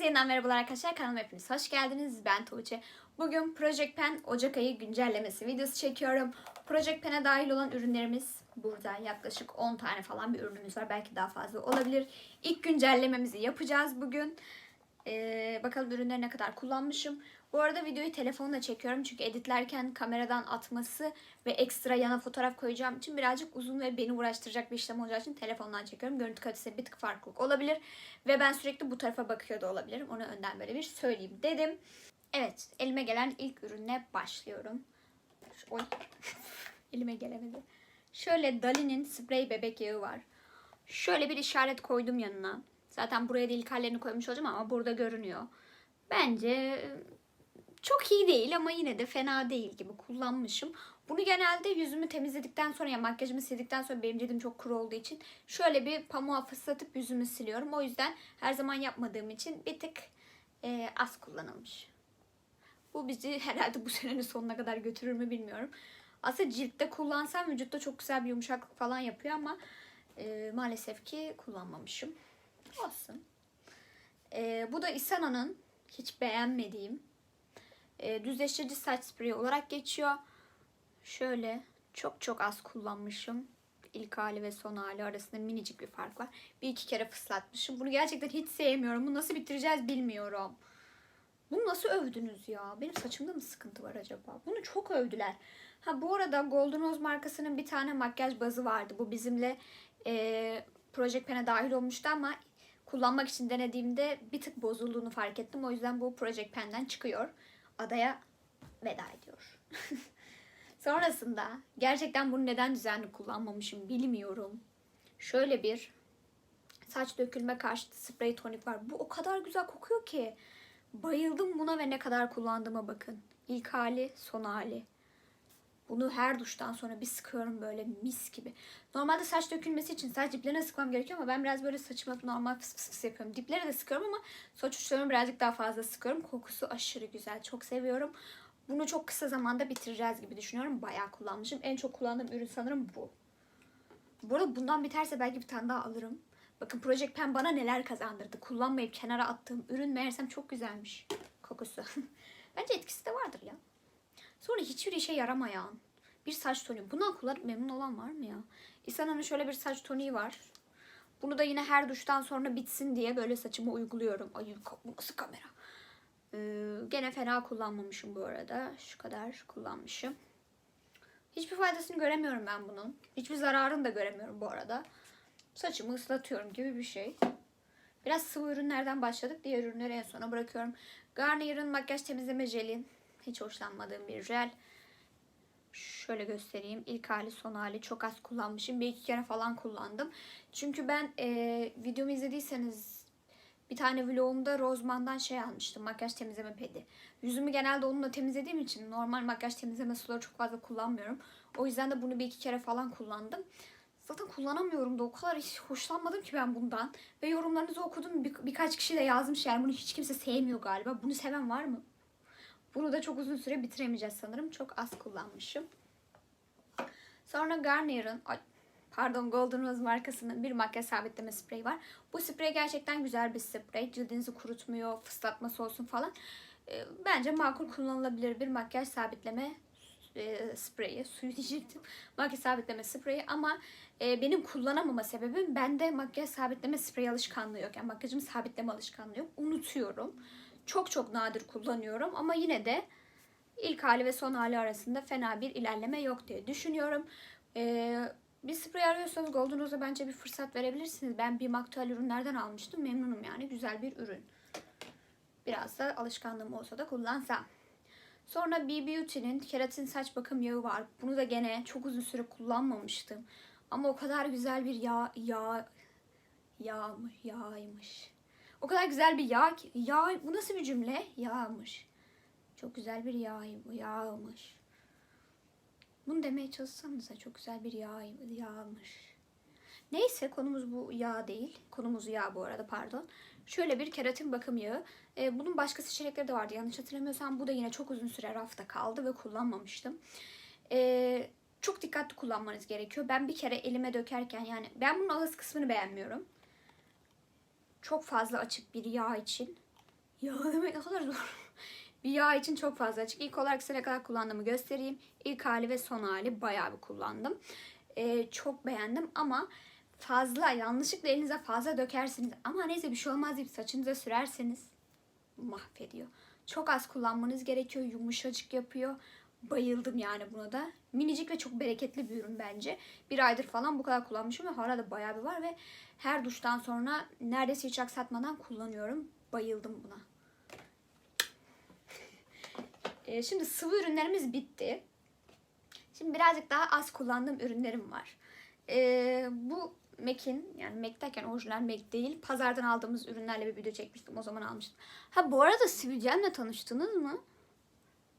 Herkese yeniden merhabalar arkadaşlar. Kanalıma hepiniz hoş geldiniz. Ben Tuğçe. Bugün Project Pen Ocak ayı güncellemesi videosu çekiyorum. Project Pen'e dahil olan ürünlerimiz burada. Yaklaşık 10 tane falan bir ürünümüz var. Belki daha fazla olabilir. İlk güncellememizi yapacağız bugün. Ee, bakalım ürünleri ne kadar kullanmışım. Bu arada videoyu telefonla çekiyorum çünkü editlerken kameradan atması ve ekstra yana fotoğraf koyacağım için birazcık uzun ve beni uğraştıracak bir işlem olacağı için telefondan çekiyorum. Görüntü kalitesi bir tık farklılık olabilir ve ben sürekli bu tarafa bakıyor da olabilirim. Onu önden böyle bir söyleyeyim dedim. Evet, elime gelen ilk ürünle başlıyorum. Oy. elime gelemedi. Şöyle Dali'nin sprey bebek yağı var. Şöyle bir işaret koydum yanına. Zaten buraya da ilk koymuş olacağım ama burada görünüyor. Bence çok iyi değil ama yine de fena değil gibi kullanmışım. Bunu genelde yüzümü temizledikten sonra ya makyajımı sildikten sonra benim cildim çok kuru olduğu için şöyle bir pamuğa fıslatıp yüzümü siliyorum. O yüzden her zaman yapmadığım için bir tık e, az kullanılmış. Bu bizi herhalde bu senenin sonuna kadar götürür mü bilmiyorum. Aslında ciltte kullansam vücutta çok güzel bir yumuşaklık falan yapıyor ama e, maalesef ki kullanmamışım. Olsun. E, bu da Isana'nın hiç beğenmediğim e, düzleştirici saç spreyi olarak geçiyor. Şöyle çok çok az kullanmışım. İlk hali ve son hali arasında minicik bir fark var. Bir iki kere fıslatmışım. Bunu gerçekten hiç sevmiyorum. Bunu nasıl bitireceğiz bilmiyorum. Bunu nasıl övdünüz ya? Benim saçımda mı sıkıntı var acaba? Bunu çok övdüler. Ha bu arada Golden Rose markasının bir tane makyaj bazı vardı. Bu bizimle e, Project Pen'e dahil olmuştu ama kullanmak için denediğimde bir tık bozulduğunu fark ettim. O yüzden bu Project Pen'den çıkıyor. Adaya veda ediyor. Sonrasında gerçekten bunu neden düzenli kullanmamışım bilmiyorum. Şöyle bir saç dökülme karşıtı sprey tonik var. Bu o kadar güzel kokuyor ki. Bayıldım buna ve ne kadar kullandığıma bakın. İlk hali, son hali. Bunu her duştan sonra bir sıkıyorum böyle mis gibi. Normalde saç dökülmesi için saç diplerine sıkmam gerekiyor ama ben biraz böyle saçıma normal fıs fıs fıs yapıyorum. Diplere de sıkıyorum ama saç uçlarımı birazcık daha fazla sıkıyorum. Kokusu aşırı güzel. Çok seviyorum. Bunu çok kısa zamanda bitireceğiz gibi düşünüyorum. Bayağı kullanmışım. En çok kullandığım ürün sanırım bu. Bu arada bundan biterse belki bir tane daha alırım. Bakın Project Pen bana neler kazandırdı. Kullanmayıp kenara attığım ürün meğersem çok güzelmiş kokusu. Bence etkisi de vardır ya. Sonra hiçbir işe yaramayan bir saç toniği. Bundan kullanıp memnun olan var mı ya? İsana'nın şöyle bir saç toniği var. Bunu da yine her duştan sonra bitsin diye böyle saçıma uyguluyorum. Ay bu nasıl kamera? Ee, gene fena kullanmamışım bu arada. Şu kadar kullanmışım. Hiçbir faydasını göremiyorum ben bunun. Hiçbir zararını da göremiyorum bu arada. Saçımı ıslatıyorum gibi bir şey. Biraz sıvı ürünlerden başladık. Diğer ürünleri en sona bırakıyorum. Garnier'ın makyaj temizleme jeli. Hiç hoşlanmadığım bir jel. Şöyle göstereyim. İlk hali son hali çok az kullanmışım. Bir iki kere falan kullandım. Çünkü ben e, videomu izlediyseniz bir tane vlogumda Rozman'dan şey almıştım. Makyaj temizleme pedi. Yüzümü genelde onunla temizlediğim için normal makyaj temizleme suları çok fazla kullanmıyorum. O yüzden de bunu bir iki kere falan kullandım. Zaten kullanamıyorum da o kadar hiç hoşlanmadım ki ben bundan. Ve yorumlarınızı okudum. Bir, birkaç kişi de yazmış yani bunu hiç kimse sevmiyor galiba. Bunu seven var mı? Bunu da çok uzun süre bitiremeyeceğiz sanırım. Çok az kullanmışım. Sonra Garnier'ın pardon Golden Rose markasının bir makyaj sabitleme spreyi var. Bu sprey gerçekten güzel bir sprey. Cildinizi kurutmuyor, fıslatması olsun falan. E, bence makul kullanılabilir bir makyaj sabitleme e, spreyi. Suyu diyecektim. Makyaj sabitleme spreyi ama e, benim kullanamama sebebim bende makyaj sabitleme spreyi alışkanlığı yok. Yani makyajımı sabitleme alışkanlığı yok. Unutuyorum. Çok çok nadir kullanıyorum ama yine de ilk hali ve son hali arasında fena bir ilerleme yok diye düşünüyorum. Ee, bir sprey arıyorsanız Golden Rose'a bence bir fırsat verebilirsiniz. Ben bir aktüel ürünlerden almıştım. Memnunum yani. Güzel bir ürün. Biraz da alışkanlığım olsa da kullansam. Sonra B Beauty'nin keratin saç bakım yağı var. Bunu da gene çok uzun süre kullanmamıştım. Ama o kadar güzel bir yağ, yağ, yağmış, yağymış. O kadar güzel bir yağ ki, yağ, bu nasıl bir cümle? Yağmış. Çok güzel bir yağ, yağmış. Bunu demeye çalışsanıza çok güzel bir yağ, yağmış. Neyse konumuz bu yağ değil. Konumuz yağ bu arada pardon. Şöyle bir keratin bakım yağı. Ee, bunun başka seçenekleri de vardı. Yanlış hatırlamıyorsam bu da yine çok uzun süre rafta kaldı ve kullanmamıştım. Ee, çok dikkatli kullanmanız gerekiyor. Ben bir kere elime dökerken yani ben bunun ağız kısmını beğenmiyorum. Çok fazla açık bir yağ için Yağ demek ne kadar zor. bir yağ için çok fazla açık. İlk olarak size ne kadar kullandığımı göstereyim. İlk hali ve son hali bayağı bir kullandım. Ee, çok beğendim ama fazla yanlışlıkla elinize fazla dökersiniz. Ama neyse bir şey olmaz deyip saçınıza sürerseniz mahvediyor. Çok az kullanmanız gerekiyor. Yumuşacık yapıyor. Bayıldım yani buna da. Minicik ve çok bereketli bir ürün bence. Bir aydır falan bu kadar kullanmışım ve hala da bayağı bir var ve her duştan sonra neredeyse hiç aksatmadan kullanıyorum. Bayıldım buna. Ee, şimdi sıvı ürünlerimiz bitti. Şimdi birazcık daha az kullandığım ürünlerim var. Ee, bu MAC'in yani MAC derken orijinal MAC değil pazardan aldığımız ürünlerle bir video çekmiştim o zaman almıştım. Ha bu arada Sivilcen'le tanıştınız mı?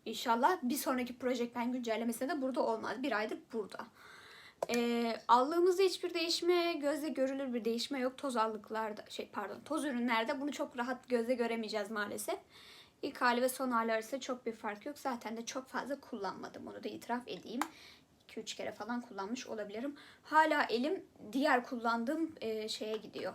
İnşallah bir sonraki Project Pen güncellemesinde de burada olmaz. Bir aydır burada. Ee, aldığımızda hiçbir değişme, gözle görülür bir değişme yok. Toz aldıklarda, şey pardon, toz ürünlerde bunu çok rahat gözle göremeyeceğiz maalesef. İlk hali ve son hali arasında çok bir fark yok. Zaten de çok fazla kullanmadım. Onu da itiraf edeyim. 2-3 kere falan kullanmış olabilirim. Hala elim diğer kullandığım e, şeye gidiyor.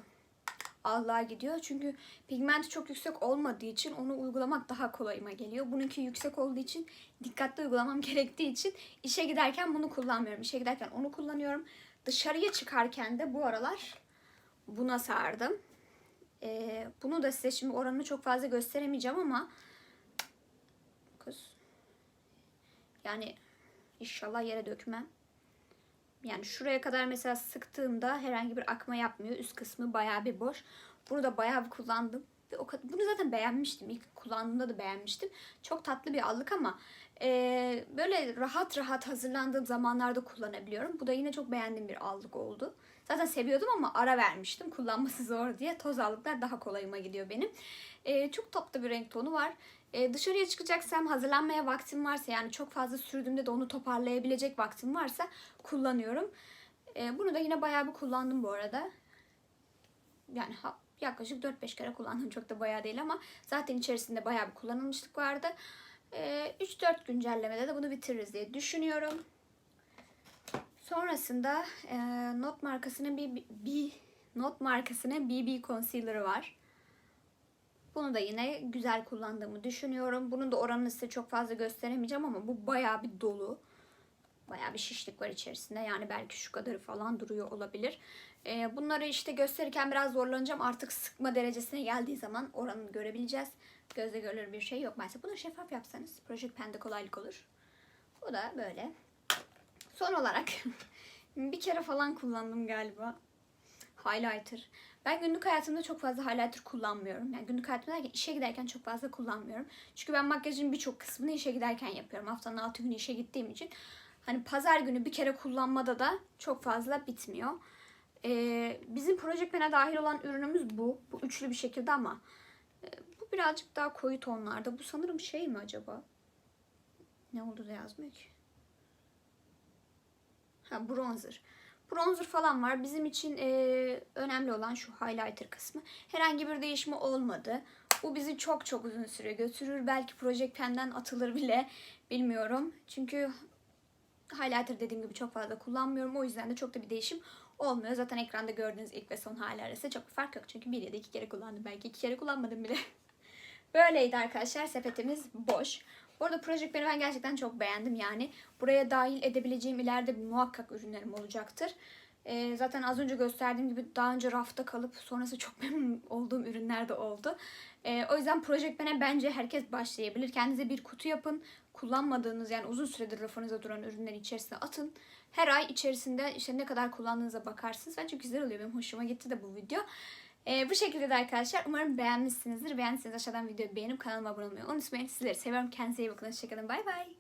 Allah'a gidiyor. Çünkü pigmenti çok yüksek olmadığı için onu uygulamak daha kolayıma geliyor. Bununki yüksek olduğu için dikkatli uygulamam gerektiği için işe giderken bunu kullanmıyorum. İşe giderken onu kullanıyorum. Dışarıya çıkarken de bu aralar buna sardım. Ee, bunu da size şimdi oranını çok fazla gösteremeyeceğim ama kız yani inşallah yere dökmem. Yani şuraya kadar mesela sıktığımda herhangi bir akma yapmıyor. Üst kısmı bayağı bir boş. Bunu da bayağı bir kullandım. Ve o bunu zaten beğenmiştim. İlk kullandığımda da beğenmiştim. Çok tatlı bir allık ama e, böyle rahat rahat hazırlandığım zamanlarda kullanabiliyorum. Bu da yine çok beğendiğim bir allık oldu. Zaten seviyordum ama ara vermiştim. Kullanması zor diye. Toz allıklar daha kolayıma gidiyor benim. E, çok tatlı bir renk tonu var. E, dışarıya çıkacaksam hazırlanmaya vaktim varsa yani çok fazla sürdüğümde de onu toparlayabilecek vaktim varsa kullanıyorum. E, bunu da yine bayağı bir kullandım bu arada. Yani ha, yaklaşık 4-5 kere kullandım. Çok da bayağı değil ama zaten içerisinde bayağı bir kullanılmışlık vardı. E, 3-4 güncellemede de bunu bitiririz diye düşünüyorum. Sonrasında e, Not markasının bir, bir Not markasının BB Concealer'ı var. Bunu da yine güzel kullandığımı düşünüyorum. Bunun da oranını size çok fazla gösteremeyeceğim ama bu bayağı bir dolu. Bayağı bir şişlik var içerisinde. Yani belki şu kadarı falan duruyor olabilir. Ee, bunları işte gösterirken biraz zorlanacağım. Artık sıkma derecesine geldiği zaman oranını görebileceğiz. Gözle görülür bir şey yok. Maalesef bunu şeffaf yapsanız Project Pen'de kolaylık olur. Bu da böyle. Son olarak bir kere falan kullandım galiba. Highlighter. Ben günlük hayatımda çok fazla highlighter kullanmıyorum. Yani günlük hayatımda derken işe giderken çok fazla kullanmıyorum. Çünkü ben makyajın birçok kısmını işe giderken yapıyorum. Haftanın 6 günü işe gittiğim için. Hani pazar günü bir kere kullanmada da çok fazla bitmiyor. Ee, bizim Project Pen'e dahil olan ürünümüz bu. Bu üçlü bir şekilde ama e, bu birazcık daha koyu tonlarda. Bu sanırım şey mi acaba? Ne oldu da yazmıyor ki? Ha bronzer. Bronzer falan var. Bizim için e, önemli olan şu highlighter kısmı. Herhangi bir değişme olmadı. Bu bizi çok çok uzun süre götürür. Belki Project Pen'den atılır bile. Bilmiyorum. Çünkü highlighter dediğim gibi çok fazla kullanmıyorum. O yüzden de çok da bir değişim olmuyor. Zaten ekranda gördüğünüz ilk ve son hali arasında çok bir fark yok. Çünkü bir ya da iki kere kullandım. Belki iki kere kullanmadım bile. Böyleydi arkadaşlar. Sepetimiz boş. Bu arada Project Pen'i ben gerçekten çok beğendim yani. Buraya dahil edebileceğim ileride muhakkak ürünlerim olacaktır. Ee, zaten az önce gösterdiğim gibi daha önce rafta kalıp sonrası çok memnun olduğum ürünler de oldu. Ee, o yüzden Project Pen'e bence herkes başlayabilir. Kendinize bir kutu yapın. Kullanmadığınız yani uzun süredir rafınıza duran ürünleri içerisine atın. Her ay içerisinde işte ne kadar kullandığınıza bakarsınız. Bence güzel oluyor. Benim hoşuma gitti de bu video. Ee, bu şekilde de arkadaşlar umarım beğenmişsinizdir. Beğendiyseniz aşağıdan videoyu beğenip kanalıma abone olmayı unutmayın. Sizleri seviyorum. Kendinize iyi bakın. Hoşçakalın. Bay bay.